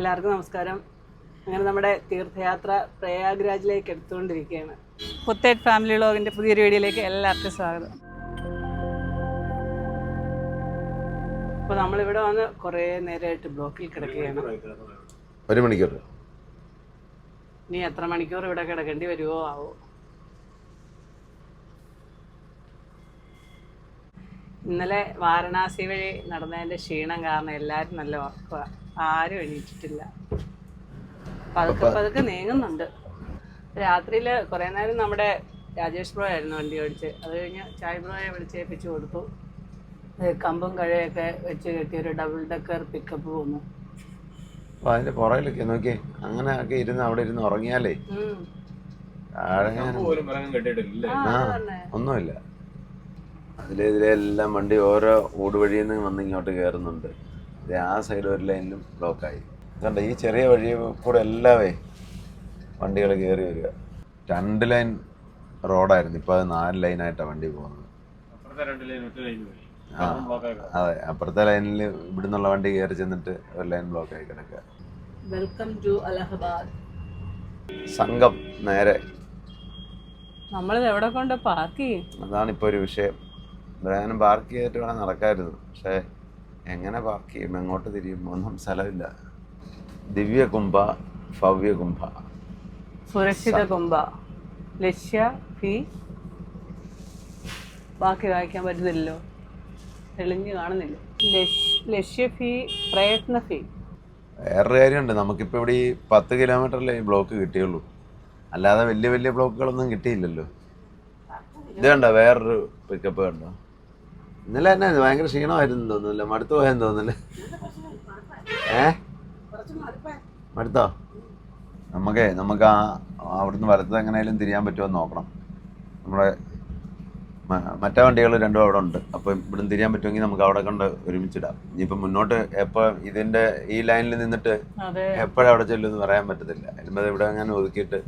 എല്ലാവർക്കും നമസ്കാരം. അങ്ങനെ നമ്മുടെ തീർത്ഥയാത്ര പ്രയാഗ്രാജിലേക്ക് എടുത്തുകൊണ്ടിരിക്കുകയാണ്. പുത്തേറ്റ് ഫാമിലി വ്ളോഗിന്റെ പുതിയൊരു വീഡിയോയിലേക്ക് എല്ലാവർക്കും സ്വാഗതം. അപ്പോൾ നമ്മളിവിടെ വന്ന് കുറേ നേരമായിട്ട് ബ്ലോക്കിൽ കിടക്കുകയാണ്. ഒരു മണിക്കൂർ. ഇനി എത്ര മണിക്കൂർ ഇവിടെ കിടക്കേണ്ടി വരുമോ ആവോ? ഇന്നലെ വാരണാസി വഴി നടന്നതിന്റെ ക്ഷീണം കാരണം എല്ലാവരും നല്ല ഉറക്കുക ആരും എണീറ്റിട്ടില്ല. പതുക്കെ പതുക്കെ നീങ്ങുന്നുണ്ട്. രാത്രിയിൽ കുറേ നേരം നമ്മുടെ രാജേഷ് ബ്രോ ആയിരുന്നു വണ്ടി ഓടിച്ച്. അത് കഴിഞ്ഞ് ചായ് ബ്രോയെ വിളിച്ചേൽപ്പിച്ച് കൊടുത്തു. കമ്പും കഴയൊക്കെ വെച്ച് കെട്ടിയ ഒരു ഡബിൾ ഡെക്കർ പിക്കപ്പ് വന്നു അപ്പൊ അതിന്റെ പുറകിലൊക്കെ നോക്കി അങ്ങനെ ഒക്കെ ഇരുന്ന് അവിടെ ഇരുന്ന് ഉറങ്ങിയാലേ. ഒന്നുമില്ല. അതിലെതിരെ എല്ലാം വണ്ടി ഓരോ ഊട് വഴിയിൽ നിന്ന് വന്ന് ഇങ്ങോട്ട് കയറുന്നുണ്ട് ആ സൈഡ് ഒരു ലൈനിലും ബ്ലോക്കായി കണ്ട ഈ ചെറിയ വഴി കൂടെ എല്ലാവേ വണ്ടികൾ കയറി വരിക. രണ്ട് ലൈൻ റോഡായിരുന്നു ഇപ്പോൾ അത് നാല് ലൈനായിട്ടാണ് വണ്ടി പോകുന്നത്. അപ്പുറത്തെ രണ്ട് ലൈൻ ഒറ്റ പോയി. ആ. അതെ അപ്പുറത്തെ ലൈനിൽ ഇവിടുന്നുള്ള വണ്ടി കയറി ചെന്നിട്ട് ഒരു ലൈൻ ബ്ലോക്കായി കിടക്കുക. വെൽക്കം ടു അലഹബാദ് സംഘം നേരെ. നമ്മൾ എവിടെ കൊണ്ട് പാർക്ക് ചെയ്യും? അതാണ് ഇപ്പോൾ ഒരു വിഷയം. ബ്രാനും പാർക്ക് ചെയ്തിട്ട് വേണം നടക്കായിരുന്നു. പക്ഷേ എങ്ങനെ പാർക്ക് ചെയ്യും എങ്ങോട്ട് തിരിയും ഒന്നും സ്ഥലമില്ല. ദിവ്യ കുംഭ ഭവ്യ കുംഭ സുരക്ഷിത കുംഭ. ലക്ഷ്യ ഫീ ബാക്കി വായിക്കാൻ പറ്റുന്നില്ലല്ലോ. തെളിഞ്ഞ് കാണുന്നില്ല. ലക്ഷ്- ലക്ഷ്യ ഫീ പ്രയത്ന ഫീ വേറൊരു കാര്യമുണ്ട്. നമുക്കിപ്പോൾ ഇവിടെ ഈ പത്ത് കിലോമീറ്ററിലെ ഈ ബ്ലോക്ക് കിട്ടിയുള്ളൂ. അല്ലാതെ വലിയ വലിയ ബ്ലോക്കുകളൊന്നും കിട്ടിയില്ലല്ലോ. ഇത് കണ്ടോ? വേറൊരു പിക്കപ്പ് കണ്ടോ? ഇന്നലെ തന്നെ ഭയങ്കര ക്ഷീണമായിരുന്നു തോന്നുന്നില്ല. മടുത്തു പോയെന്ന് തോന്നുന്നില്ല. ഏ? മടുത്തോ? നമുക്കേ നമുക്ക് ആ അവിടുന്ന് വലത്ത് എങ്ങനെയാലും തിരിയാൻ പറ്റുമോ എന്ന് നോക്കണം. നമ്മുടെ മറ്റേ വണ്ടികൾ രണ്ടും അവിടെ ഉണ്ട്. അപ്പോൾ ഇവിടുന്ന് തിരിയാൻ പറ്റുമെങ്കിൽ നമുക്ക് അവിടെ കൊണ്ട് ഒരുമിച്ചിടാം ഇനിയിപ്പോൾ മുന്നോട്ട് എപ്പോൾ ഇതിന്റെ ഈ ലൈനിൽ നിന്നിട്ട് എപ്പോഴവിടെ ചെല്ലുമെന്ന് പറയാൻ പറ്റത്തില്ല. ഇവിടെ ഞാൻ ഒതുക്കിയിട്ട്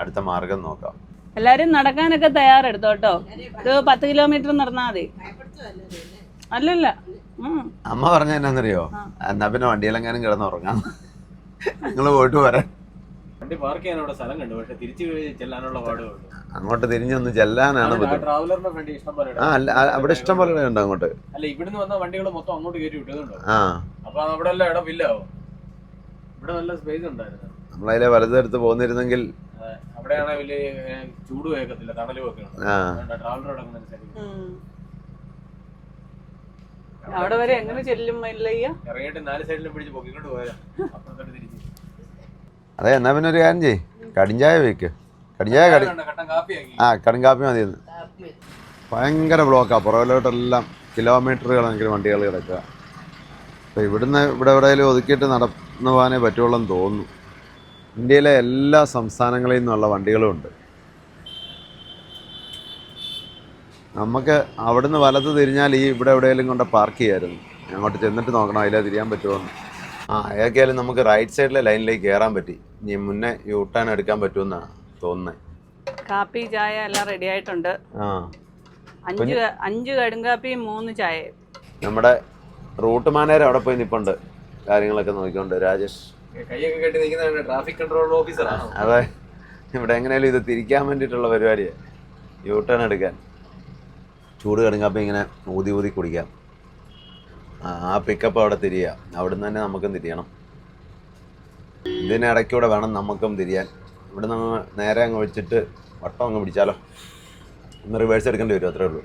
അടുത്ത മാർഗം നോക്കാം. എല്ലാരും നടക്കാനൊക്കെ തയ്യാറെടുത്തോട്ടോ ഇത് പത്ത് കിലോമീറ്റർ നടന്നാ മതി. അല്ലല്ല. അമ്മ പറഞ്ഞ എന്നാന്നറിയോ? എന്നാ പിന്നെ വണ്ടിയിലെങ്ങാനും കിടന്നുറങ്ങാം. നിങ്ങൾ പോയിട്ട് വരാം. വണ്ടി പാർക്ക് അവിടെ സ്ഥലം കണ്ടു പക്ഷെ തിരിച്ചു ചെല്ലാനുള്ള പാടുകളുണ്ട് അങ്ങോട്ട് തിരിഞ്ഞൊന്ന് ചെല്ലാനാണ് ട്രാവലറിന്റെ ഫ്രണ്ട് ഇഷ്ടം പോലെ അവിടെ ഇഷ്ടം പോലെ ഉണ്ട് അങ്ങോട്ട്. അല്ല ഇവിടുന്ന് വന്ന വണ്ടികൾ മൊത്തം അങ്ങോട്ട് കയറ്റി വിട്ടതുണ്ടോ? ആ. അപ്പൊ അവിടെ എല്ലാം ഇടം ഇല്ലാവോ ഇവിടെ നല്ല സ്പേസ് ഉണ്ടായിരുന്നു. നമ്മളതിലെ വലതെടുത്ത് പോന്നിരുന്നെങ്കിൽ. അവിടെയാണെ വലിയ ചൂട് കേൾക്കത്തില്ല തണലും ഒക്കെ ഉണ്ട് ആ. ട്രാവലർ അവിടെ വരെ എങ്ങനെ ചെല്ലും മല്ലയ്യ? ഇറങ്ങിയിട്ട് നാല് സൈഡിലും പിടിച്ച് പൊക്കിക്കൊണ്ട് പോയാ അപ്പുറത്തോട്ട് തിരിച്ച്. അതെ എന്നാ പിന്നെ ഒരു കാര്യം ചെയ്യ്. കടിഞ്ചായ വെക്ക്. കടിഞ്ചായ കടി ആ കട്ടൻ കാപ്പി ആ കടുങ്കാപ്പി മതിയെന്ന് ഭയങ്കര ബ്ലോക്കാണ് പുറകിലോട്ടെല്ലാം കിലോമീറ്ററുകളെങ്കിലും വണ്ടികൾ കിടക്കുക. അപ്പോൾ ഇവിടുന്ന് ഇവിടെ എവിടെയെങ്കിലും ഒതുക്കിയിട്ട് നടന്നു പോകാനേ പറ്റുള്ളൂ എന്ന് തോന്നുന്നു. ഇന്ത്യയിലെ എല്ലാ സംസ്ഥാനങ്ങളിൽ നിന്നുള്ള വണ്ടികളും ഉണ്ട്. നമുക്ക് അവിടുന്ന് വലത്ത് തിരിഞ്ഞാൽ ഈ ഇവിടെ എവിടെയെങ്കിലും കൊണ്ട് പാർക്ക് ചെയ്യായിരുന്നു. അങ്ങോട്ട് ചെന്നിട്ട് നോക്കണം അതിലേ തിരിയാൻ പറ്റുമോ ആ ഏതൊക്കെയാലും നമുക്ക് റൈറ്റ് സൈഡിലെ ലൈനിലേക്ക് കയറാൻ പറ്റി. ഇനി മുന്നേ യൂ ടേൺ എടുക്കാൻ പറ്റുമെന്നാണ് തോന്നുന്നത് കാപ്പി ചായ എല്ലാം റെഡി ആയിട്ടുണ്ട്. ആ. അഞ്ച് അഞ്ച് കടുങ്കാപ്പിയും മൂന്ന് ചായയും നമ്മുടെ റൂട്ട് മാനേജർ അവിടെ പോയി നിപ്പുണ്ട്. കാര്യങ്ങളൊക്കെ നോക്കിക്കൊണ്ട്. രാജേഷ്. ട്രാഫിക് കൺട്രോൾ ഓഫീസറാണ് അതെ. ഇവിടെ എങ്ങനെയാലും ഇത് തിരിക്കാൻ വേണ്ടിയിട്ടുള്ള പരിപാടിയാണ് യൂ ടേൺ എടുക്കാൻ. ചൂട് കിടങ്ങാപ്പം ഇങ്ങനെ ഊതി ഊതി കുടിക്കാം. ആ, പിക്കപ്പ് അവിടെ തിരിയുക അവിടുന്ന് തന്നെ നമുക്കും തിരിയണം. ഇതിനിടയ്ക്കൂടെ വേണം നമുക്കും തിരിയാൻ. ഇവിടെ നമ്മൾ നേരെ അങ്ങ് വെച്ചിട്ട് വട്ടം അങ്ങ് പിടിച്ചാലോ? ഒന്ന് റിവേഴ്സ് എടുക്കേണ്ടി വരും അത്രേ ഉള്ളൂ.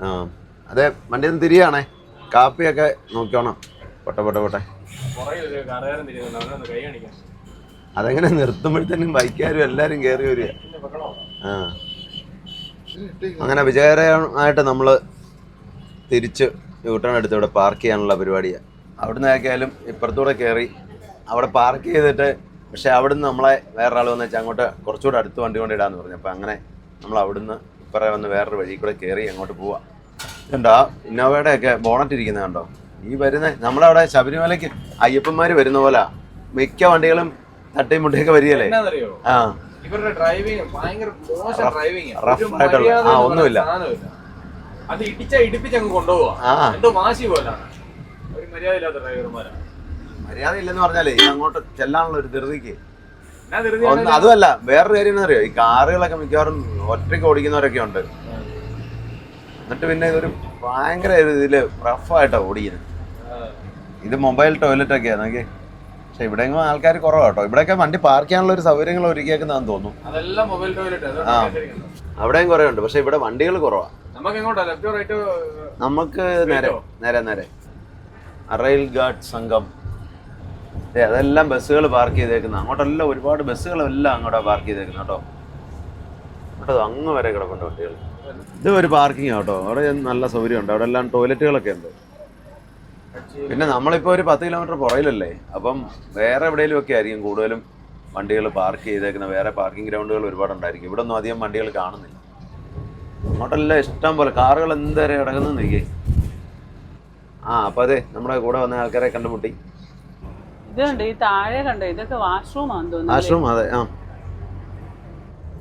ആ. അതെ വണ്ടി ഒന്ന് തിരിയാണേ. കാപ്പിയൊക്കെ നോക്കിയോണം പൊട്ടെ പൊട്ടെ പൊട്ടെ. അതെങ്ങനെ നിർത്തുമ്പോഴത്തേനും ബൈക്കാരും എല്ലാരും കയറി വരിക. ആ. അങ്ങനെ വിജയകരമായിട്ട് നമ്മൾ തിരിച്ച് യൂട്ടേൺ എടുത്ത് ഇവിടെ പാർക്ക് ചെയ്യാനുള്ള പരിപാടിയാണ് അവിടുന്ന് ആക്കിയാലും ഇപ്പുറത്തൂടെ കയറി അവിടെ പാർക്ക് ചെയ്തിട്ട് പക്ഷെ അവിടുന്ന് നമ്മളെ വേറൊരാൾ വന്ന് വെച്ചാൽ അങ്ങോട്ട് കുറച്ചുകൂടെ അടുത്ത് വണ്ടി കൊണ്ട് ഇടാന്ന് പറഞ്ഞു. അപ്പോൾ അങ്ങനെ നമ്മൾ അവിടുന്ന് ഇപ്പറേ വന്ന് വേറൊരു വഴി കൂടെ കയറി അങ്ങോട്ട് പോവാം. ഇതുണ്ടോ ഇന്നോവയുടെ ഒക്കെ ബോണറ്റ് ഇരിക്കുന്നത് കണ്ടോ? ഈ വരുന്ന നമ്മളവിടെ ശബരിമലയ്ക്ക് അയ്യപ്പന്മാര് വരുന്ന പോലെ. മിക്ക വണ്ടികളും തട്ടയും മുട്ടയൊക്കെ വരികയല്ലേ? ആ. ഇവരുടെ ഡ്രൈവിംഗ് ഭയങ്കര മോശം ഡ്രൈവിംഗ് ആ, ഒന്നുമില്ല. അത് ഇടിച്ച ഇടിപ്പിച്ച് അങ്ങ് കൊണ്ടുപോവാ. എന്തോ വാശി പോലാണ്. ഒരു മര്യാദ ഇല്ലാത്ത ഡ്രൈവർമാരാണ് മര്യാദ ഇല്ലെന്ന് പറഞ്ഞാലേ അങ്ങോട്ട് ചെല്ലാനുള്ള ഒരു ധൃതിക്ക്. അതുമല്ല വേറൊരു കാര്യം എന്താ അറിയോ ഈ കാറുകളൊക്കെ മിക്കവാറും ഒറ്റയ്ക്ക് ഓടിക്കുന്നവരൊക്കെ ഉണ്ട്. എന്നിട്ട് പിന്നെ ഇതൊരു ഭയങ്കര ഒരു ഇതിൽ റഫായിട്ടാണ് ഓടിക്കുന്നത്. ഇത് മൊബൈൽ ടോയ്ലറ്റ് ഒക്കെയാ നോക്കി പക്ഷെ ഇവിടെ ആൾക്കാർ കുറവാട്ടോ ഇവിടെയൊക്കെ വണ്ടി പാർക്ക് ചെയ്യാനുള്ള ഒരു സൗകര്യങ്ങൾ ഒരുക്കിയേക്കുന്നതെന്ന് തോന്നുന്നു. അതെല്ലാം മൊബൈൽ ടോയ്ലറ്റ് ആ. അവിടെയും കുറേ ഉണ്ട് പക്ഷെ ഇവിടെ വണ്ടികൾ കുറവാണ് നമുക്ക് എങ്ങോട്ടാ ലെഫ്റ്റ് റൈറ്റോ നമുക്ക് നേരെ നേരെ നേരെ. അറയിൽ ഗാർഡ് സംഘം. അതെല്ലാം ബസ്സുകൾ പാർക്ക് ചെയ്തേക്കുന്ന. അങ്ങോട്ടെല്ലാം ഒരുപാട് ബസ്സുകളെല്ലാം അങ്ങോട്ടാ പാർക്ക് ചെയ്തേക്കുന്നത് കേട്ടോ. കേട്ടോ അങ്ങ് വരെ കിടപ്പുണ്ട് വണ്ടികൾ. ഇത് ഒരു പാർക്കിംഗ് കേട്ടോ. അവിടെ നല്ല സൗകര്യമുണ്ട്. അവിടെ എല്ലാം ടോയ്ലറ്റുകളൊക്കെ ഉണ്ട്. പിന്നെ നമ്മളിപ്പോൾ ഒരു പത്ത് കിലോമീറ്റർ പുറയിലല്ലേ അപ്പം വേറെ എവിടെയെങ്കിലും ഒക്കെ ആയിരിക്കും കൂടുതലും വണ്ടികൾ പാർക്ക് ചെയ്തേക്കുന്ന വേറെ പാർക്കിംഗ് ഗ്രൗണ്ടുകൾ ഒരുപാട് ഉണ്ടായിരിക്കും ഇവിടെ ഒന്നും അധികം വണ്ടികൾ കാണുന്നില്ല. അങ്ങോട്ടെല്ലാം ഇഷ്ടം പോലെ കാറുകൾ എന്തേരെ കിടക്കുന്നു നിൽക്കേ ആ അപ്പൊ അതെ നമ്മുടെ കൂടെ വന്ന ആൾക്കാരെ കണ്ടുമുട്ടി. ഈ താഴെ കണ്ടോ? ഇതൊക്കെ തോന്നുന്നു വാഷ്റൂം അതെ ആ.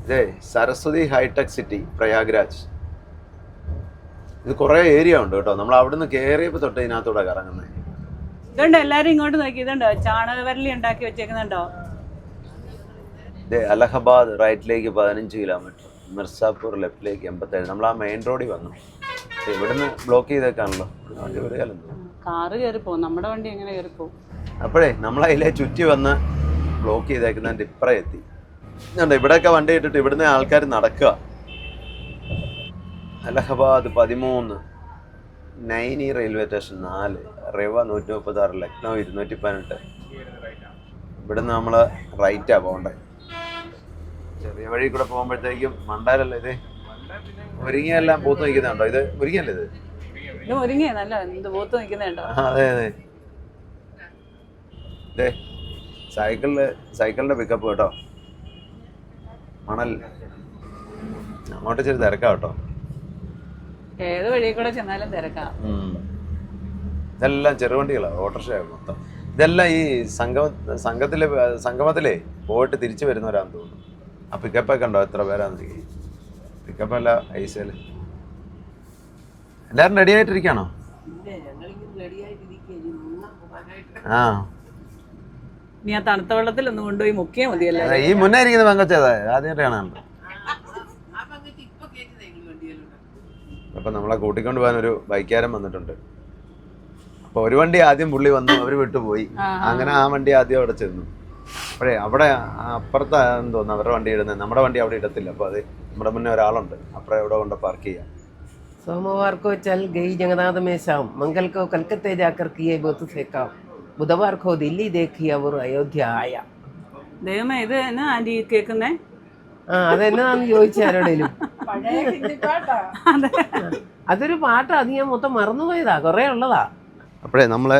ഇതേ സരസ്വതി ഹൈടെക് സിറ്റി പ്രയാഗ്രാജ്. ഇത് കുറേ ഏരിയ ഉണ്ട് കേട്ടോ. നമ്മൾ അവിടുന്ന് കയറിയപ്പോൾ തൊട്ട് ഇതിനകത്തൂടെ കറങ്ങുന്നത് ഇതുണ്ട്? എല്ലാരും ഇങ്ങോട്ട് നോക്കി. ഇതുണ്ടോ? ചാണകവരലി ഉണ്ടാക്കി വെച്ചേക്കുന്നുണ്ടോ? അലഹബാദ് റൈറ്റിലേക്ക് പതിനഞ്ച് കിലോമീറ്റർ. മിർസാപൂർ ലെഫ്റ്റിലേക്ക് എൺപത്തേഴ്. നമ്മൾ ആ മെയിൻ റോഡിൽ വന്നു. ഇവിടുന്ന് ബ്ലോക്ക് ചെയ്തേക്കാണല്ലോ. വണ്ടി വരികയല്ലോ കാറ് കയറിപ്പോ നമ്മുടെ വണ്ടി എങ്ങനെ കയറിപ്പോ അപ്പോഴേ നമ്മൾ അതിലെ ചുറ്റി വന്ന് ബ്ലോക്ക് ചെയ്തേക്കുന്നതിന്റെ ഇപ്പറേ എത്തി. ഇവിടെയൊക്കെ വണ്ടി ഇട്ടിട്ട് ഇവിടുന്ന് ആൾക്കാർ നടക്കുക. അലഹബാദ് പതിമൂന്ന് നൈനി റെയിൽവേ സ്റ്റേഷൻ നാല് റിവ നൂറ്റി മുപ്പത്തി ആറ് ലക്നൗ ഇരുന്നൂറ്റി പതിനെട്ട് ഇവിടുന്ന് നമ്മൾ റൈറ്റാ പോകണ്ടേ? ചെറിയ വഴി കൂടെ പോകുമ്പോഴത്തേക്കും മണ്ടാലല്ലേ ഇത്? മുരിങ്ങയെല്ലാം പൂത്ത് നിൽക്കുന്നുണ്ടോ? ഇത് ഒരുങ്ങിയല്ലേ ഇത്? ഇത് മുരിങ്ങിയ നല്ല എന്ത് പൂത്ത് നിൽക്കുന്നുണ്ടോ? ആ, അതെ അതെ. ദേ സൈക്കിളിൽ സൈക്കിളിന്റെ പിക്കപ്പ് കേട്ടോ. മണൽ. അങ്ങോട്ട് ഇച്ചിരി തിരക്കാം കേട്ടോ. ഏത് വഴി കൂടെ ചെന്നാലും തിരക്കാം. ഇതെല്ലാം ചെറുവണ്ടികളാണ് ഓട്ടോറിക്ഷയാണ് മൊത്തം. ഇതെല്ലാം ഈ സംഗമ സംഘത്തിലെ സംഗമത്തിലേ പോയിട്ട് തിരിച്ചു വരുന്നവരാന്ന് തോന്നുന്നു. ആ പിക്കപ്പൊക്കെ ഉണ്ടോ? എത്ര പേരാന്ന് പിക്കപ്പ് അല്ല ഐസൽ എല്ലാവരും റെഡി ആയിട്ടിരിക്കാണോ ആ. നീ ആ തണുത്ത വെള്ളത്തിൽ ഒന്ന് കൊണ്ടുപോയി മുക്കിയാ മതിയല്ലേ? ഈ മുന്നേ ഇരിക്കുന്ന പെങ്കച്ചേതാ ആദ്യമായിട്ടാണ് കണ്ടത് അപ്പൊ നമ്മളെ കൂട്ടിക്കൊണ്ട് പോകാൻ ഒരു ബൈക്കാരൻ വന്നിട്ടുണ്ട് അപ്പൊ ഒരു വണ്ടി ആദ്യം പുള്ളി വന്നു അവര് വിട്ടുപോയി ആ, അങ്ങനെ ആ വണ്ടി ആദ്യം അവിടെ ചെന്നു അപ്പോഴേ അവിടെ ആ അപ്പുറത്താന്ന് തോന്നുന്നു അവരുടെ വണ്ടി ഇടുന്നത് നമ്മുടെ വണ്ടി അവിടെ ഇടത്തില്ല അപ്പൊ അത് നമ്മുടെ മുന്നേ ഒരാളുണ്ട് അപ്പുറം എവിടെ കൊണ്ട് പാർക്ക് ചെയ്യാം सोमवार को चल गई जगन्नाथ में शाम मंगल को कलकत्ते जाकर किए बुत से काम बुधवार को दिल्ली देखी और अयोध्या आया ദൈവമേ ഇത് എന്നാ ആന്റി കേൾക്കുന്നേ ആ അതെന്നാന്ന് ചോദിച്ചു ആരോടേലും അതൊരു പാട്ടാ അത് ഞാൻ മൊത്തം മറന്നുപോയതാ കുറേ ഉള്ളതാ അപ്പോഴേ നമ്മളെ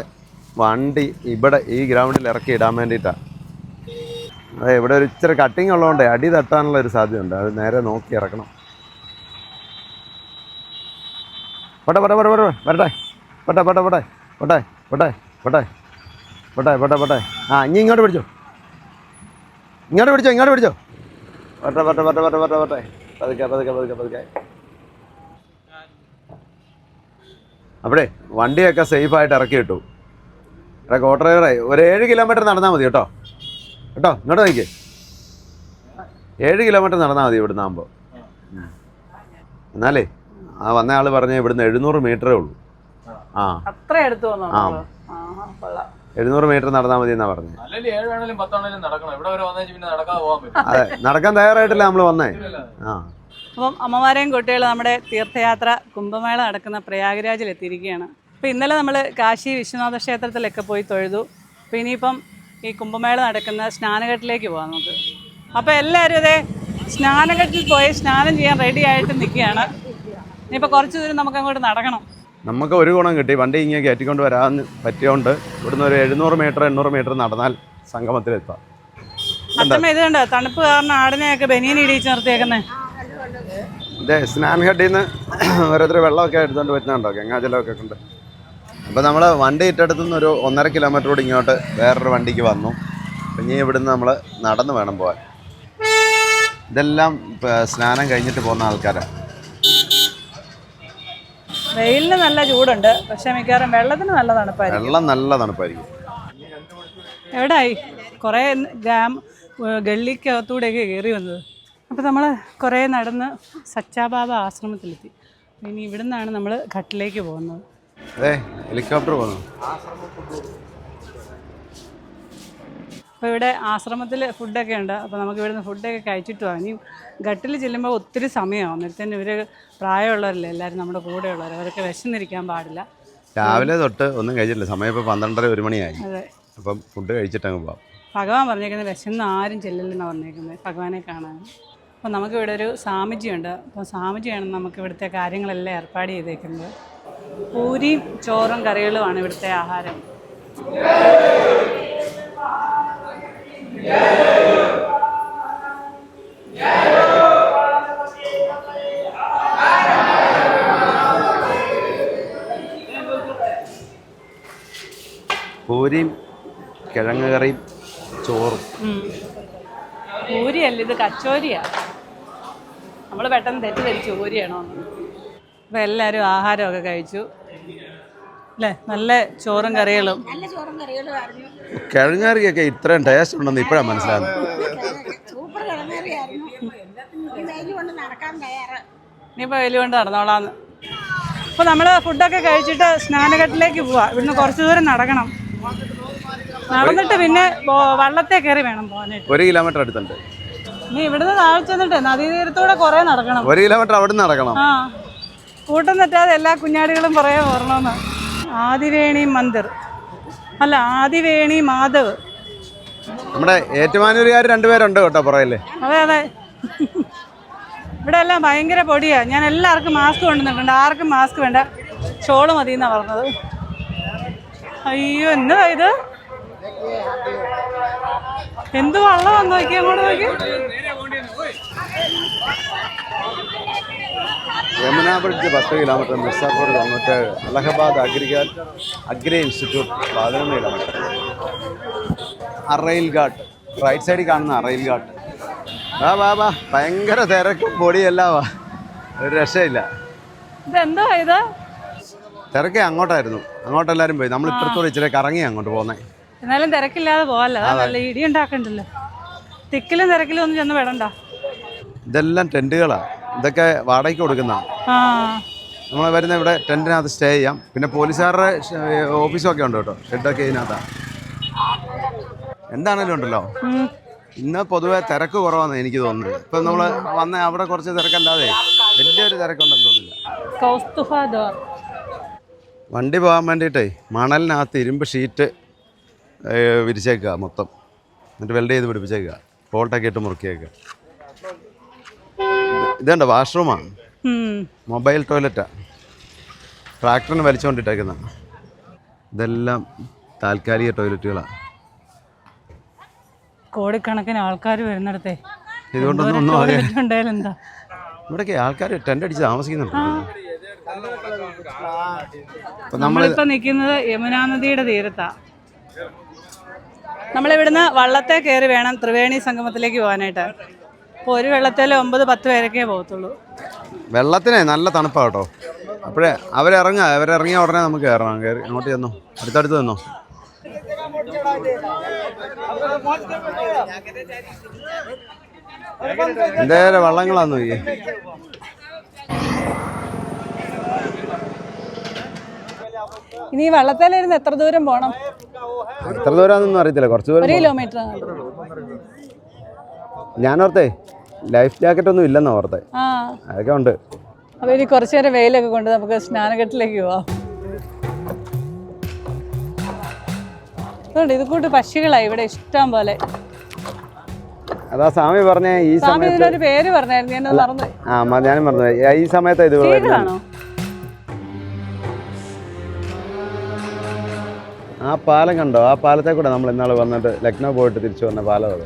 വണ്ടി ഇവിടെ ഈ ഗ്രൗണ്ടിൽ ഇറക്കി ഇടാൻ വേണ്ടിട്ടാ അതെ ഇവിടെ ഒരു ഇച്ചിരി കട്ടിങ് ഉള്ളതുകൊണ്ട് അടി തട്ടാനുള്ള ഒരു സാധ്യതയുണ്ട് അത് നേരെ നോക്കി ഇറക്കണം പോട്ടെ പോട്ടെ പോട്ടെ പോട്ടെ വരട്ടെ പോട്ടെ പോട്ടെ പോട്ടെ പോട്ടെ പോട്ടെ പോട്ടെ പോട്ടെ പോട്ടെ പോട്ടെ ആ ഇനി ഇങ്ങോട്ട് പിടിച്ചോ ഇങ്ങോട്ട് പിടിച്ചോ ഇങ്ങോട്ട് പിടിച്ചോ പോട്ടെ പോട്ടെ പോട്ടെ പോട്ടെ പോട്ടെ പോട്ടെ പതുക്കെ പതുക്കെ പതുക്കെ പതുക്കെ. അവിടെ വണ്ടിയൊക്കെ സേഫായിട്ട് ഇറക്കി കിട്ടു ഇവിടെ ഓട്ടോ ഡ്രൈവറേ ഒരു ഏഴ് കിലോമീറ്റർ നടന്നാൽ മതി കേട്ടോ. കേട്ടോ ഇങ്ങോട്ട് നോക്കി ഏഴ് കിലോമീറ്റർ നടന്നാൽ മതി ഇവിടുന്ന് ആകുമ്പോൾ എന്നാലേ ആ വന്ന ആൾ പറഞ്ഞ ഇവിടുന്ന് എഴുന്നൂറ് മീറ്ററേ ഉള്ളൂ. ആ. അത്ര എടുത്തു ആ. എഴുന്നൂറ് മീറ്റർ നടന്നാൽ മതി എന്നാ പറഞ്ഞു. അതെ നടക്കാൻ തയ്യാറായിട്ടില്ല നമ്മൾ വന്നേ. ആ. അപ്പം അമ്മമാരെയും കുട്ടികളും നമ്മുടെ തീർത്ഥയാത്ര കുംഭമേള നടക്കുന്ന പ്രയാഗ്രാജിൽ എത്തിയിരിക്കുകയാണ്. അപ്പോൾ ഇന്നലെ നമ്മൾ കാശി വിശ്വനാഥ ക്ഷേത്രത്തിലൊക്കെ പോയി തൊഴുതു. അപ്പോൾ ഇനിയിപ്പം ഈ കുംഭമേള നടക്കുന്ന സ്നാനഘട്ടിലേക്ക് പോകാം നമുക്ക്. അപ്പോൾ എല്ലാവരും അതെ സ്നാനഘട്ടിൽ പോയി സ്നാനം ചെയ്യാൻ റെഡി ആയിട്ട് നിൽക്കുകയാണ്. ഇനിയിപ്പോൾ കുറച്ച് ദൂരം നമുക്ക് അങ്ങോട്ട് നടക്കണം. നമുക്ക് ഒരു ഗുണം കിട്ടി. വണ്ടി ഇങ്ങനെ കയറ്റിക്കൊണ്ട് വരാൻ പറ്റിയോണ്ട് ഇവിടുന്ന് ഒരു എഴുന്നൂറ് മീറ്റർ എണ്ണൂറ് മീറ്റർ നടന്നാൽ സംഗമത്തിലെത്താം തണുപ്പ് കാരണം ആടിനെയൊക്കെ ബനിയൻ ഇടിച്ച് നിർത്തിയേക്കുന്നത് ഇതേ സ്നാൻഘട്ടിൽ നിന്ന് ഓരോരുത്തർ വെള്ളമൊക്കെ എടുത്തുകൊണ്ട് വരുന്നുണ്ടോ? ഗംഗാജലമൊക്കെ ഉണ്ട് അപ്പോൾ നമ്മൾ വണ്ടി ഇട്ടടുത്തു നിന്ന് ഒരു ഒന്നര കിലോമീറ്റർ കൂടി ഇങ്ങോട്ട് വേറൊരു വണ്ടിക്ക് വന്നു. ഇനി ഇവിടുന്ന് നമ്മൾ നടന്ന് വേണം പോകാൻ ഇതെല്ലാം സ്നാനം കഴിഞ്ഞിട്ട് പോകുന്ന ആൾക്കാരാണ്. വെയിലിന് നല്ല ചൂടുണ്ട്. പക്ഷെ മിക്കവാറും വെള്ളത്തിന് നല്ല തണുപ്പായിരിക്കും വെള്ളം നല്ല തണുപ്പായിരിക്കും എവിടായി? കുറേ ഗ്രാം ഗള്ളിക്കകത്തൂടെയൊക്കെ കയറി വന്നത്. അപ്പോൾ നമ്മൾ കുറേ നടന്ന് സച്ചാബാബ ആശ്രമത്തിലെത്തി. ഇനി ഇവിടുന്നാണ് നമ്മൾ ഘട്ടിലേക്ക് പോകുന്നത്. അതെ ഹെലികോപ്റ്റർ പോന്നു അപ്പോൾ ഇവിടെ ആശ്രമത്തിൽ ഫുഡൊക്കെ ഉണ്ട്. അപ്പോൾ നമുക്ക് ഇവിടുന്ന് ഫുഡൊക്കെ കഴിച്ചിട്ട് പോകാം ഇനി ഘട്ടിൽ ചെല്ലുമ്പോൾ ഒത്തിരി സമയമാവും അന്നേരത്തേന് ഇവർ പ്രായമുള്ളവരല്ലേ എല്ലാവരും നമ്മുടെ കൂടെയുള്ളവർ അവരൊക്കെ വിശന്നിരിക്കാൻ പാടില്ല. രാവിലെ തൊട്ട് ഒന്നും കഴിച്ചിട്ടില്ല. സമയം ഇപ്പോൾ പന്ത്രണ്ടര ഒരു മണിയായി. അതെ. അപ്പം ഫുഡ് കഴിച്ചിട്ടങ്ങ് പോകാം ഭഗവാൻ പറഞ്ഞേക്കുന്നത് വിശന്ന് ആരും ചെല്ലില്ലെന്നാണ് പറഞ്ഞേക്കുന്നത്. ഭഗവാനെ കാണാൻ. അപ്പോൾ നമുക്ക് ഇവിടെ ഒരു സ്വാമിജിയുണ്ട്. അപ്പോൾ സ്വാമിജിയാണ് നമുക്ക് ഇവിടുത്തെ കാര്യങ്ങളെല്ലാം ഏർപ്പാട് ചെയ്തേക്കുന്നത്. പൂരിയും ചോറും കറികളുമാണ് ഇവിടുത്തെ ആഹാരം. പൂരിയും കിഴങ്ങ് കറിയും ചോറും. പൂരിയല്ല ഇത് കച്ചോരിയാ? നമ്മൾ പെട്ടെന്ന് തെറ്റിദ്ധരിച്ചു പൂരിയാണോ? ചോരിയാണോ അപ്പോൾ എല്ലാവരും ആഹാരമൊക്കെ കഴിച്ചു. അല്ലേ? നല്ല ചോറും കറികളും. നല്ല ചോറും കറികളുമായിരുന്നു കിഴങ്ങ് കറിയൊക്കെ ഇത്രയും ടേസ്റ്റ് ഉണ്ടെന്ന് ഇപ്പോഴാണ് മനസ്സിലാകുന്നത്. സൂപ്പർ കിഴങ്ങറിയായിരുന്നു. വെയിൽ കൊണ്ട് നടക്കാൻ തയ്യാറ്. ഇനിയിപ്പോൾ വെയിൽ കൊണ്ട് നടന്നോളാന്ന്. അപ്പോൾ നമ്മൾ ഫുഡൊക്കെ കഴിച്ചിട്ട് സ്നാനഘട്ടിലേക്ക് പോവാം. ഇവിടുന്ന് കുറച്ച് ദൂരം നടക്കണം. നടന്നിട്ട് പിന്നെ വള്ളത്തെ കയറി വേണം പോകാനായിട്ട്. ഒരു കിലോമീറ്റർ അടുത്തുണ്ട്. നീ ഇവിടുന്ന് താഴെ ചെന്നിട്ട് നദീതീരത്തൂടെ കുറേ നടക്കണം. ഒരു കിലോമീറ്റർ അവിടെ നടക്കണം. ആ. കൂട്ടം തെറ്റാതെ എല്ലാ കുഞ്ഞാടികളും പറയാൻ ഓർണമെന്ന് ആദിവേണി മന്ദിർ. അല്ല ആദിവേണി മാധവ്. നമ്മുടെ ഏറ്റുമാനൂരുകാർ രണ്ടുപേരുണ്ട് കേട്ടോ പുറകിൽ. അതെ അതെ. ഇവിടെ എല്ലാം ഭയങ്കര പൊടിയാ. ഞാൻ എല്ലാവർക്കും മാസ്ക് കൊണ്ടുവന്നിട്ടുണ്ട് ആർക്കും മാസ്ക് വേണ്ട. ചോൾ മതി എന്നാ പറഞ്ഞത്. അയ്യോ എന്നതാ ഇത്? എന്ത് വള്ളം വന്നു നോക്കി അങ്ങോട്ട് നോക്കി. യമുന ബ്രിഡ്ജ് പത്ത് കിലോമീറ്റർ മിർസാപൂർ തൊണ്ണൂറ്റ് അലഹബാദ് അഗ്രികൾ അഗ്രി ഇൻസ്റ്റിറ്റ്യൂട്ട് പതിനൊന്ന് കിലോമീറ്റർ അറയിൽ ഘാട്ട് റൈറ്റ് സൈഡിൽ കാണുന്ന അറയിൽ ഘാട്ട്. വാ വാ വാ ഭയങ്കര തിരക്കും പൊടിയല്ലാ വാ. ഒരു രക്ഷയില്ല. ഇതെന്തോ ഇത്? തിരക്കേ അങ്ങോട്ടായിരുന്നു. അങ്ങോട്ടെല്ലാവരും പോയി. നമ്മൾ ഇപ്പുറത്തോടെ ഇച്ചിരി കറങ്ങി അങ്ങോട്ട് പോകുന്നേ എന്നാലും തിരക്കില്ലാതെ പോവാല്ലോ. നല്ല ഇടി ഉണ്ടാക്കണ്ടല്ലോ. തിക്കിലും തിരക്കിലും ഒന്നും ചെന്ന് വിടണ്ട ഇതെല്ലാം ടെന്റുകളാ. ഇതൊക്കെ വാടകയ്ക്ക് കൊടുക്കുന്ന നമ്മൾ വരുന്ന ഇവിടെ ടെന്റിനകത്ത് സ്റ്റേ ചെയ്യാം. പിന്നെ പോലീസുകാരുടെ ഓഫീസൊക്കെ ഉണ്ട് കേട്ടോ. ഷെഡൊക്കെ ഇതിനകത്താണ് എന്താണേലും ഉണ്ടല്ലോ. ഇന്ന് പൊതുവെ തിരക്ക് കുറവാന്ന് എനിക്ക് തോന്നുന്നത് ഇപ്പം നമ്മൾ വന്ന അവിടെ കുറച്ച് തിരക്കല്ലാതെ വലിയൊരു തിരക്കുണ്ടെന്ന് തോന്നുന്നില്ല. വണ്ടി പോകാൻ വേണ്ടിയിട്ടേ മണലിനകത്ത് ഇരുമ്പ് ഷീറ്റ് വിരിച്ചേക്കുക മൊത്തം. എന്നിട്ട് വെൽഡ് ചെയ്ത് പിടിപ്പിച്ചേക്കുക. ഫോൾട്ടൊക്കെ ഇട്ട് മുറുക്കിയേക്കുക. ഇതുണ്ട് വാഷ്റൂമാണ്. മൊബൈൽ ടോയ്ലറ്റാണ് ട്രാക്ടറിന് വലിച്ചുകൊണ്ടിട്ടേക്കുന്ന ഇതെല്ലാം താൽക്കാലിക ടോയ്ലറ്റുകളാണ് കോടിക്കണക്കിന് ആൾക്കാർ വരുന്നിടത്തെ. ഇതുകൊണ്ടൊന്നും ഒന്നും ഇവിടെയൊക്കെ ആൾക്കാർ ടെന്റ് അടിച്ച് താമസിക്കുന്നുണ്ട്. നമ്മളിപ്പോ നിൽക്കുന്നത് യമുനാ നദിയുടെ തീരത്താ. നമ്മളിവിടുന്ന് വള്ളത്തെ കയറി വേണം ത്രിവേണി സംഗമത്തിലേക്ക് പോകാനായിട്ട്. അപ്പോൾ ഒരു വെള്ളത്തിൽ ഒമ്പത് പത്ത് പേരൊക്കെ പോകത്തുള്ളൂ. വെള്ളത്തിനെ നല്ല തണുപ്പാണ് കേട്ടോ. അപ്പോഴേ അവരിറങ്ങുക അവരിറങ്ങിയ ഉടനെ നമുക്ക് കയറണം. കയറി അങ്ങോട്ട് ചെന്നോ. അടുത്തടുത്ത് ചെന്നോ. എന്തേലും വള്ളങ്ങളാന്ന് നോക്കിയേ. ഇനി വള്ളത്തേലിരുന്ന് എത്ര ദൂരം പോകണം എത്ര ദൂരമാണെന്നൊന്നും അറിയത്തില്ല. കുറച്ച് ദൂരം ഒരു ഓർത്തേ കിലോമീറ്റർ ഞാനോർത്തേ ലൈഫ് ജാക്കറ്റ് ഒന്നും ഇല്ലെന്നാ ഓർത്തെ. ആ. അതൊക്കെ ഉണ്ട്. അപ്പോൾ ഇനി കുറച്ച് നേരം വെയിലൊക്കെ കൊണ്ട് നമുക്ക് സ്നാനഘട്ടിലേക്ക് പോവാം. അതുകൊണ്ട് ഇത് കൂട്ട് പക്ഷികളായി ഇവിടെ ഇഷ്ടം പോലെ. അതാ സ്വാമി പറഞ്ഞേ ഈ സമയത്ത് ഇതിനൊരു പേര് പറഞ്ഞായിരുന്നു ഞാൻ മറന്നു ആ മ- ഞാനും പറഞ്ഞു ഈ സമയത്ത് ഇത് വരുന്നത്. ചീകളാണോ ആ പാലം കണ്ടോ? ആ പാലത്തെ കൂടെ നമ്മൾ ഇന്നാൾ വന്നിട്ട് ലക്നൗ പോയിട്ട് തിരിച്ചു വന്ന പാലമാണ്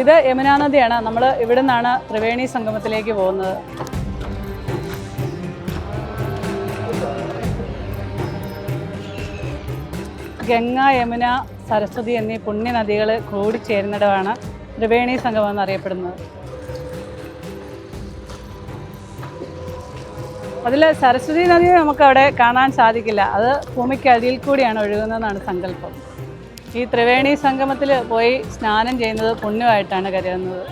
ഇത് യമുനാ നദിയാണ്. നമ്മൾ ഇവിടെ നിന്നാണ് ത്രിവേണി സംഗമത്തിലേക്ക് പോകുന്നത്. ഗംഗ യമുന സരസ്വതി എന്നീ പുണ്യനദികൾ കൂടിച്ചേരുന്നിടമാണ് ത്രിവേണി സംഗമം എന്നറിയപ്പെടുന്നത്. അതിൽ സരസ്വതി നദിയെ നമുക്ക് അവിടെ കാണാൻ സാധിക്കില്ല. അത് ഭൂമിക്കടിയിൽ കൂടിയാണ് ഒഴുകുന്നതെന്നാണ് സങ്കല്പം. ഈ ത്രിവേണി സംഗമത്തിൽ പോയി സ്നാനം ചെയ്യുന്നത് പുണ്യമായിട്ടാണ് കരുതുന്നത്.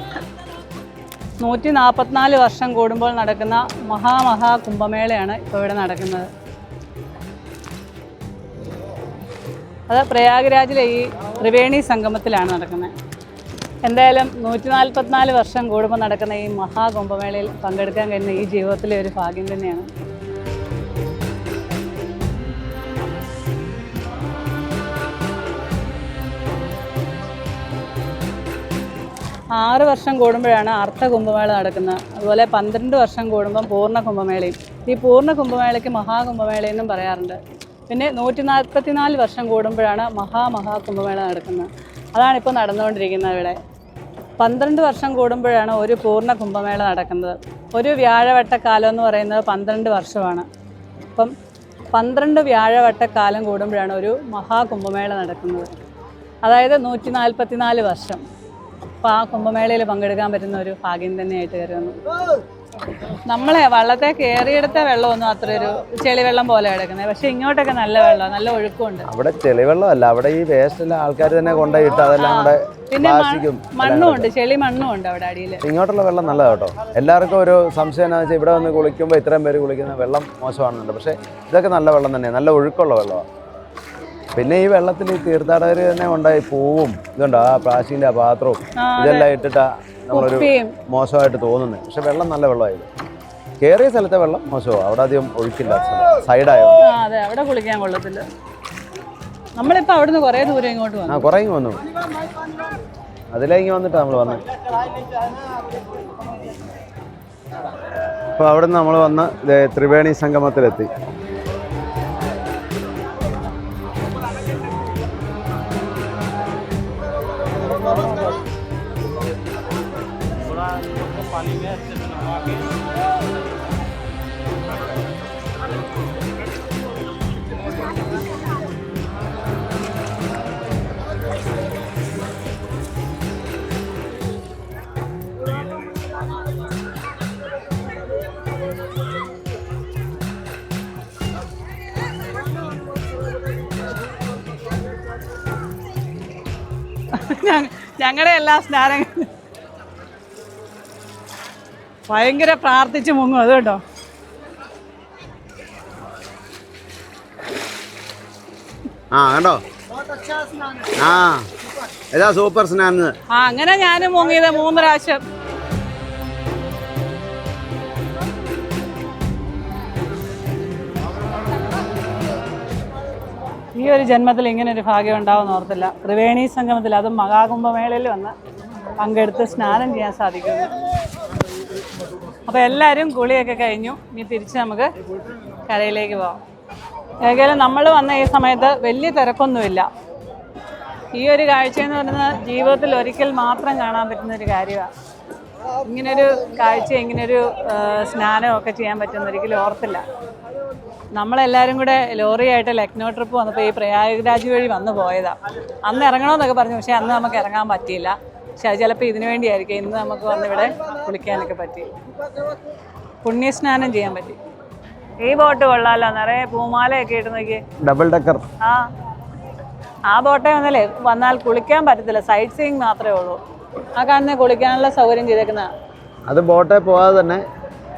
നൂറ്റി നാൽപ്പത്തിനാല് വർഷം കൂടുമ്പോൾ നടക്കുന്ന മഹാമഹാ കുംഭമേളയാണ് ഇപ്പോൾ ഇവിടെ നടക്കുന്നത്. അത് പ്രയാഗ്രാജിലെ ഈ ത്രിവേണി സംഗമത്തിലാണ് നടക്കുന്നത്. എന്തായാലും നൂറ്റി നാൽപ്പത്തിനാല് വർഷം കൂടുമ്പോൾ നടക്കുന്ന ഈ മഹാകുംഭമേളയിൽ പങ്കെടുക്കാൻ കഴിയുന്ന ഈ ജീവിതത്തിലെ ഒരു ഭാഗ്യം തന്നെയാണ്. ആറ് വർഷം കൂടുമ്പോഴാണ് അർത്ഥ കുംഭമേള നടക്കുന്നത് അതുപോലെ പന്ത്രണ്ട് വർഷം കൂടുമ്പം പൂർണ കുംഭമേളയും ഈ പൂർണ കുംഭമേളയ്ക്ക് മഹാകുംഭമേളയെന്നും പറയാറുണ്ട്. പിന്നെ നൂറ്റി നാൽപ്പത്തിനാല് വർഷം കൂടുമ്പോഴാണ് മഹാമഹാകുംഭമേള നടക്കുന്നത്. അതാണ് ഇപ്പോൾ നടന്നുകൊണ്ടിരിക്കുന്നത് ഇവിടെ. പന്ത്രണ്ട് വർഷം കൂടുമ്പോഴാണ് ഒരു പൂർണ കുംഭമേള നടക്കുന്നത്. ഒരു വ്യാഴവട്ടക്കാലം എന്ന് പറയുന്നത് പന്ത്രണ്ട് വർഷമാണ്. അപ്പം പന്ത്രണ്ട് വ്യാഴവട്ടക്കാലം കൂടുമ്പോഴാണ് ഒരു മഹാകുംഭമേള നടക്കുന്നത്. അതായത് നൂറ്റി നാൽപ്പത്തിനാല് വർഷം. അപ്പോൾ ആ കുംഭമേളയിൽ പങ്കെടുക്കാൻ പറ്റുന്ന ഒരു ഭാഗ്യം തന്നെയായിട്ട് കരുതുന്നു. നമ്മളെ വള്ളത്തെ കയറിയെടുത്ത വെള്ളമൊന്നും അത്ര ഒരു ചെളിവെള്ളം പോലെ കിടക്കുന്നത്. പക്ഷെ ഇങ്ങോട്ടൊക്കെ നല്ല വെള്ളം നല്ല ഒഴുക്കുണ്ട്. അവിടെ ചെളിവെള്ളമല്ല അവിടെ ഈ വേസ്റ്റ് ആൾക്കാർ തന്നെ കൊണ്ടുപോയിട്ട് അതെല്ലാം കൂടെ പിന്നെ മ- മണ്ണും ഉണ്ട് ചെളി മണ്ണും ഉണ്ട് അവിടെ അടിയിൽ. ഇങ്ങോട്ടുള്ള വെള്ളം നല്ലതാണ് കേട്ടോ. എല്ലാവർക്കും ഒരു സംശയം എന്താ വെച്ചാൽ ഇവിടെ വന്ന് കുളിക്കുമ്പോൾ ഇത്രയും പേര് കുളിക്കുന്ന വെള്ളം മോശമാണെന്നുണ്ട്. പക്ഷേ ഇതൊക്കെ നല്ല വെള്ളം തന്നെയാണ് നല്ല ഒഴുക്കുള്ള വെള്ളമാണ് പിന്നെ ഈ വെള്ളത്തിൽ ഈ തീർത്ഥാടകർ തന്നെ ഉണ്ടായി പൂവും ഇതുണ്ടോ? ആ പ്ലാസ്റ്റിക്കിന്റെ ആ പാത്രവും ഇതെല്ലാം ഇട്ടിട്ടാ നമ്മളൊരു മോശമായിട്ട് തോന്നുന്നത് പക്ഷെ വെള്ളം നല്ല വെള്ളമായിരുന്നു. കയറിയ സ്ഥലത്തെ വെള്ളം മോശമാണ് അവിടെ അധികം ഒഴിക്കില്ല സൈഡായോ? അതെ. അവിടെ കുളിക്കാൻ കൊള്ളത്തില്ല. നമ്മളിപ്പോ അവിടുന്ന് കുറേ ദൂരം ഇങ്ങോട്ട് വന്നു. ആ വന്നു കുറേ ഇങ്ങ് വന്നു. അതിലേക്ക് വന്നിട്ട് നമ്മൾ വന്നത് അപ്പോൾ അവിടെ നിന്ന് നമ്മൾ വന്ന് ത്രിവേണി സംഗമത്തിലെത്തി. ഞങ്ങളുടെ എല്ലാ സ്നാനങ്ങളും ഭയങ്കര പ്രാർത്ഥിച്ച് മുങ്ങും അത് കേട്ടോ ആ കണ്ടോ? ആ ഏതാ സൂപ്പർ സ്നാന്ന് ആ അങ്ങനെ ഞാനും മുങ്ങിയത് മൂന്ന് പ്രാവശ്യം. ഈ ഒരു ജന്മത്തിൽ ഇങ്ങനെ ഒരു ഭാഗ്യം ഉണ്ടാവുമെന്ന് ഓർത്തില്ല. ത്രിവേണി സംഗമത്തിൽ അതും മഹാകുംഭമേളയിൽ വന്ന് പങ്കെടുത്ത് സ്നാനം ചെയ്യാൻ സാധിക്കുന്നു. അപ്പോൾ എല്ലാരും കുളിയൊക്കെ കഴിഞ്ഞു. ഇനി തിരിച്ച് നമുക്ക് കരയിലേക്ക് പോവാം. ഏകദേശം നമ്മൾ വന്ന ഈ സമയത്ത് വലിയ തിരക്കൊന്നുമില്ല. ഈ ഒരു കാഴ്ച എന്ന് പറയുന്നത് ജീവിതത്തിൽ ഒരിക്കൽ മാത്രം കാണാൻ പറ്റുന്ന ഒരു കാര്യമാണ് ഇങ്ങനൊരു കാഴ്ച ഇങ്ങനൊരു സ്നാനമൊക്കെ ചെയ്യാൻ പറ്റുന്ന ഒരിക്കലും ഓർത്തില്ല. നമ്മളെല്ലാവരും കൂടെ ലോറിയായിട്ട് ലക്നോ ട്രിപ്പ് വന്നപ്പോൾ ഈ പ്രയാഗ്രാജ് വഴി വന്നു പോയതാണ് അന്ന് ഇറങ്ങണമെന്നൊക്കെ പറഞ്ഞു പക്ഷേ അന്ന് നമുക്ക് ഇറങ്ങാൻ പറ്റിയില്ല. പക്ഷെ അത് ചിലപ്പോൾ ഇതിനു വേണ്ടിയായിരിക്കും. ഇന്ന് നമുക്ക് വന്നിവിടെ കുളിക്കാനൊക്കെ പറ്റി. പുണ്യസ്നാനം ചെയ്യാൻ പറ്റി. ഈ ബോട്ട് കൊള്ളാലോ നിറയെ പൂമാലയൊക്കെ ഇട്ട് നോക്കി ഡബിൾ ഡെക്കർ ആ. ആ ബോട്ടേ വന്നല്ലേ വന്നാൽ കുളിക്കാൻ പറ്റത്തില്ല. സൈറ്റ് സീയിങ് മാത്രമേ ഉള്ളൂ. ആ കാണുന്ന കുളിക്കാനുള്ള സൗകര്യം ചെയ്തേക്കുന്ന അത് ബോട്ടെ പോവാതെ തന്നെ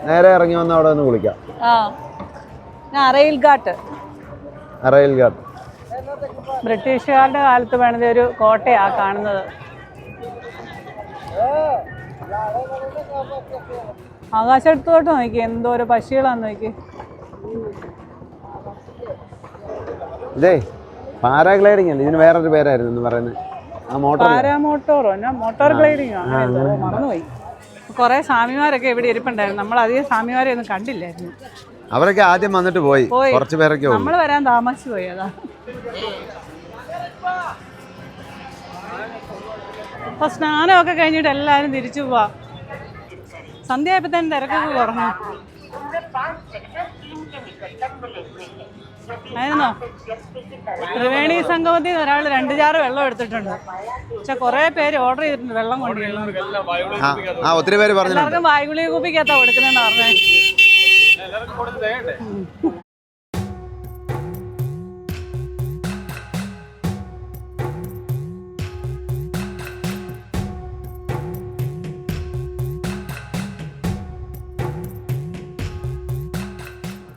നേരെ ഇറങ്ങി വന്ന് അവിടെ നിന്ന് കുളിക്കാം. ആ. അറയിൽ ഘാട്ട് അറയിൽ ഘാട്ട് ബ്രിട്ടീഷുകാരുടെ കാലത്ത് പണിത ഒരു കോട്ടയാ കാണുന്നത്. ആകാശത്തോട്ട് നോക്കി എന്തോ ഒരു പക്ഷികളാന്ന് നോക്കി ഇതേ പാരാഗ്ലൈഡിംഗ് അല്ല? ഇതിന് വേറൊരു പേരായിരുന്നു എന്ന് പറയുന്നത്. ആ മോട്ടോർ പാരാമോട്ടോറോ ഞാൻ മോട്ടോർ ഗ്ലൈഡിംഗ് മറന്നുപോയി. കുറേ സ്വാമിമാരൊക്കെ ഇവിടെ ഇരിപ്പുണ്ടായിരുന്നു. നമ്മൾ അധികം സ്വാമിമാരെ ഒന്നും കണ്ടില്ലായിരുന്നു. അവരൊക്കെ ആദ്യം വന്നിട്ട് പോയി. കുറച്ചു പേരൊക്കെ നമ്മൾ വരാൻ താമസിച്ചു പോയി അതാ. അപ്പൊ സ്നാനമൊക്കെ കഴിഞ്ഞിട്ട് എല്ലാരും തിരിച്ചു പോവാ. സന്ധ്യയായപ്പോ തന്നെ തിരക്കൊക്കെ കുറഞ്ഞു. ആയിരുന്നോ? ത്രിവേണി സംഗമത്തിൽ നിന്ന് ഒരാൾ രണ്ട് ജാറ് വെള്ളം എടുത്തിട്ടുണ്ട്. പക്ഷെ കുറെ പേര് ഓർഡർ ചെയ്തിട്ടുണ്ട് വെള്ളം കൊണ്ടുവരുന്നു ആ ആ ഒത്തിരി പേര് പറഞ്ഞു എല്ലാവർക്കും വായുഗുളിക കുപ്പിക്കകത്താ കൊടുക്കുന്നതെന്ന് പറഞ്ഞേ.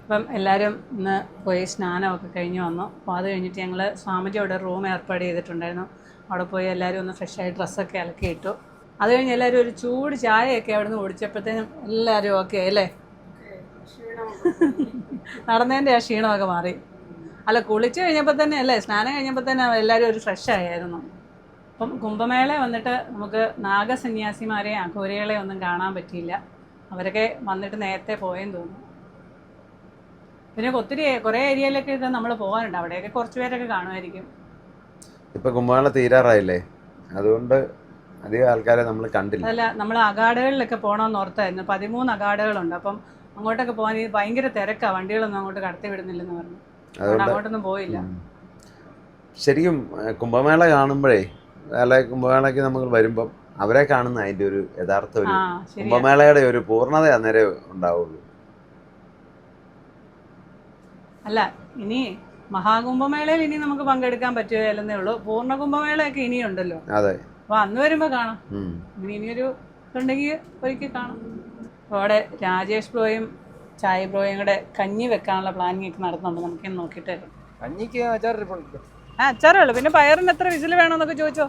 അപ്പം എല്ലാവരും ഇന്ന് പോയി സ്നാനമൊക്കെ കഴിഞ്ഞ് വന്നു. അപ്പോൾ അത് കഴിഞ്ഞിട്ട് ഞങ്ങൾ സ്വാമിജി അവിടെ റൂം ഏർപ്പാട് ചെയ്തിട്ടുണ്ടായിരുന്നു. അവിടെ പോയി എല്ലാവരും ഒന്ന് ഫ്രഷായി ഡ്രസ്സൊക്കെ അലക്കി ഇട്ടു അത് കഴിഞ്ഞ് എല്ലാവരും ഒരു ചൂട് ചായയൊക്കെ അവിടെ നിന്ന് കുടിച്ചപ്പോഴത്തേനും എല്ലാവരും ഓക്കെ അല്ലേ? നടന്നതിന്റെ ആ ക്ഷീണമൊക്കെ മാറി. അല്ല കുളിച്ച് കഴിഞ്ഞപ്പോൾ തന്നെ അല്ലേ സ്നാനം കഴിഞ്ഞപ്പോൾ തന്നെ എല്ലാവരും ഒരു ഫ്രഷ് ആയിരുന്നു അപ്പം കുംഭമേള വന്നിട്ട് നമുക്ക് നാഗസന്യാസിമാരെ അഘോരികളെ ഒന്നും കാണാൻ പറ്റിയില്ല. അവരൊക്കെ വന്നിട്ട് നേരത്തെ പോയെന്ന് തോന്നുന്നു. പിന്നെ ഒത്തിരി കുറേ ഏരിയയിലൊക്കെ ഇത് നമ്മൾ പോകാനുണ്ട് അവിടെയൊക്കെ കുറച്ച് പേരൊക്കെ കാണുമായിരിക്കും. ഇപ്പൊ കുംഭമേള തീരാറായില്ലേ? അതുകൊണ്ട് അധികം ആൾക്കാരെ നമ്മൾ കണ്ടില്ല. അല്ല നമ്മൾ അഗാഡുകളിലൊക്കെ പോകണമെന്ന് ഓർത്തായിരുന്നു. പതിമൂന്ന് അഗാഡുകളുണ്ട്. അപ്പം അങ്ങോട്ടൊക്കെ പോകാൻ ഇത് ഭയങ്കര തിരക്കാ. വണ്ടികളൊന്നും അങ്ങോട്ട് കടത്തി വിടുന്നില്ലെന്ന് പറഞ്ഞു. അതുകൊണ്ട് അങ്ങോട്ടൊന്നും പോയില്ല. ശരിക്കും കുംഭമേള കാണുമ്പോഴേ അല്ലെ കുംഭമേളയ്ക്ക് നമ്മൾ വരുമ്പം അവരെ കാണുന്ന അതിന്റെ ഒരു യഥാർത്ഥ ഒരു കുംഭമേളയുടെ ഒരു പൂർണത അന്നേരം ഉണ്ടാവുള്ളൂ. അല്ല ഇനി മഹാകുംഭമേളയിൽ ഇനി നമുക്ക് പങ്കെടുക്കാൻ പറ്റുകയല്ലെന്നേ ഉള്ളൂ. പൂർണ കുംഭമേളയൊക്കെ ഇനിയുണ്ടല്ലോ. അതെ. അപ്പൊ അന്ന് വരുമ്പോ കാണാം. ഇനി ഇനിയൊരു ഉണ്ടെങ്കിൽ ഒരിക്കൽ കാണാം. അവിടെ രാജേഷ് ബ്രോയും ചായ ബ്രോയും കൂടെ കഞ്ഞി വെക്കാനുള്ള പ്ലാനിങ് ഒക്കെ നടത്തുന്നുണ്ട്. നമുക്കിന്ന് നോക്കിയിട്ട് കഞ്ഞിക്ക് അച്ചാറിരിപ്പുണ്ട് ആ അച്ചാറേ ഉള്ളൂ പിന്നെ പയറിന് എത്ര വിസിൽ വേണമെന്നൊക്കെ ചോദിച്ചോ?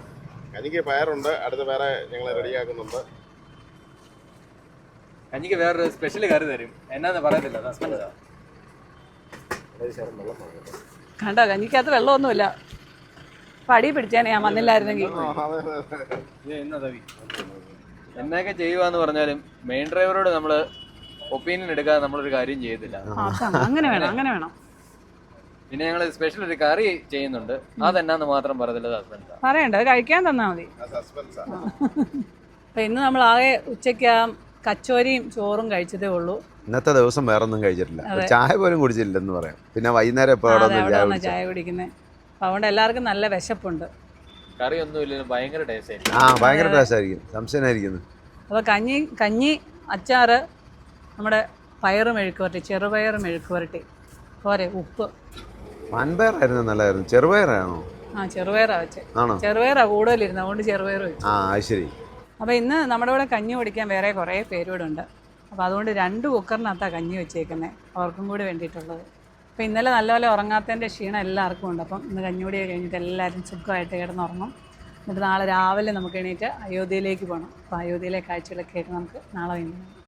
കഞ്ഞിക്ക് പയറുണ്ട്. അടുത്ത വേറെ ഞങ്ങൾ റെഡിയാക്കുന്നുണ്ട് കഞ്ഞിക്ക് വേറൊരു സ്പെഷ്യൽ കറി തരും. എന്നാന്ന് പറയത്തില്ല. കണ്ടോ കഞ്ഞിക്കകത്ത് വെള്ളമൊന്നുമില്ല. പടി പിടിച്ചേനെ ഞാൻ വന്നില്ലായിരുന്നെങ്കിൽ. എന്നൊക്കെ ചെയ്യുവാന്ന് പറഞ്ഞാലും മെയിൻ ഡ്രൈവറോട് നമ്മൾ ഒപ്പീനിയൻ എടുക്കാതെ നമ്മളൊരു കാര്യം ചെയ്യത്തില്ല. അങ്ങനെ വേണം അങ്ങനെ വേണം. പിന്നെ ഞങ്ങൾ സ്പെഷ്യൽ ഒരു കറി ചെയ്യുന്നുണ്ട്. അതെന്നാന്ന് മാത്രം പറയത്തില്ല സസ്പെൻസാ പറയണ്ട അത് കഴിക്കാൻ തന്നാ മതി. അപ്പം ഇന്ന് നമ്മൾ ആകെ ഉച്ചയ്ക്ക് കച്ചോരിയും ചോറും കഴിച്ചതേ ഉള്ളൂ. ഇന്നത്തെ ദിവസം വേറെ ഒന്നും കഴിച്ചിട്ടില്ല ചായ പോലും കുടിച്ചില്ലെന്ന് പറയാം. പിന്നെ വൈകുന്നേരം ചായ കുടിക്കുന്നത് അതുകൊണ്ട് എല്ലാവർക്കും നല്ല വിശപ്പുണ്ട്. ഭയങ്കര ടേസ്റ്റ് ആയിരിക്കും. ആ ഭയങ്കര ടേസ്റ്റ് ആയിരിക്കും. സംശയനായിരിക്കുന്നു. അപ്പോൾ കഞ്ഞി കഞ്ഞി അച്ചാറ് നമ്മുടെ പയറും മെഴുക്ക് വരട്ടി ചെറുപയർ മെഴുക്ക് വരട്ടി പോരെ ഉപ്പ്. വൻപയറായിരുന്നു നല്ലതായിരുന്നു. ചെറുപയറാണോ? ആ ചെറുപയറാ വെച്ചേ. ആണോ? ചെറുപയറാ കൂടുതലിരുന്നു അതുകൊണ്ട് ചെറുപയർ വെച്ചു. ആ അത് ശരി. അപ്പോൾ ഇന്ന് നമ്മുടെ ഇവിടെ കഞ്ഞി കുടിക്കാൻ വേറെ കുറേ പേരോടുണ്ട് അപ്പോൾ അതുകൊണ്ട് രണ്ട് കുക്കറിനകത്താണ് കഞ്ഞി വെച്ചേക്കുന്നത് അവർക്കും കൂടി വേണ്ടിയിട്ടുള്ളത്. അപ്പോൾ ഇന്നലെ നല്ലപോലെ ഉറങ്ങാത്തതിന്റെ ക്ഷീണം എല്ലാവർക്കും ഉണ്ട്. അപ്പം ഇന്ന് കഞ്ഞികൂടി കഴിഞ്ഞിട്ട് എല്ലാവരും സുഖമായിട്ട് കിടന്നുറങ്ങും. എന്നിട്ട് നാളെ രാവിലെ നമുക്ക് എണീറ്റ് അയോധ്യയിലേക്ക് പോകണം അപ്പോൾ അയോധ്യയിലെ കാഴ്ചകളൊക്കെ ആയിട്ട് നമുക്ക് നാളെ വൈകുന്നേരം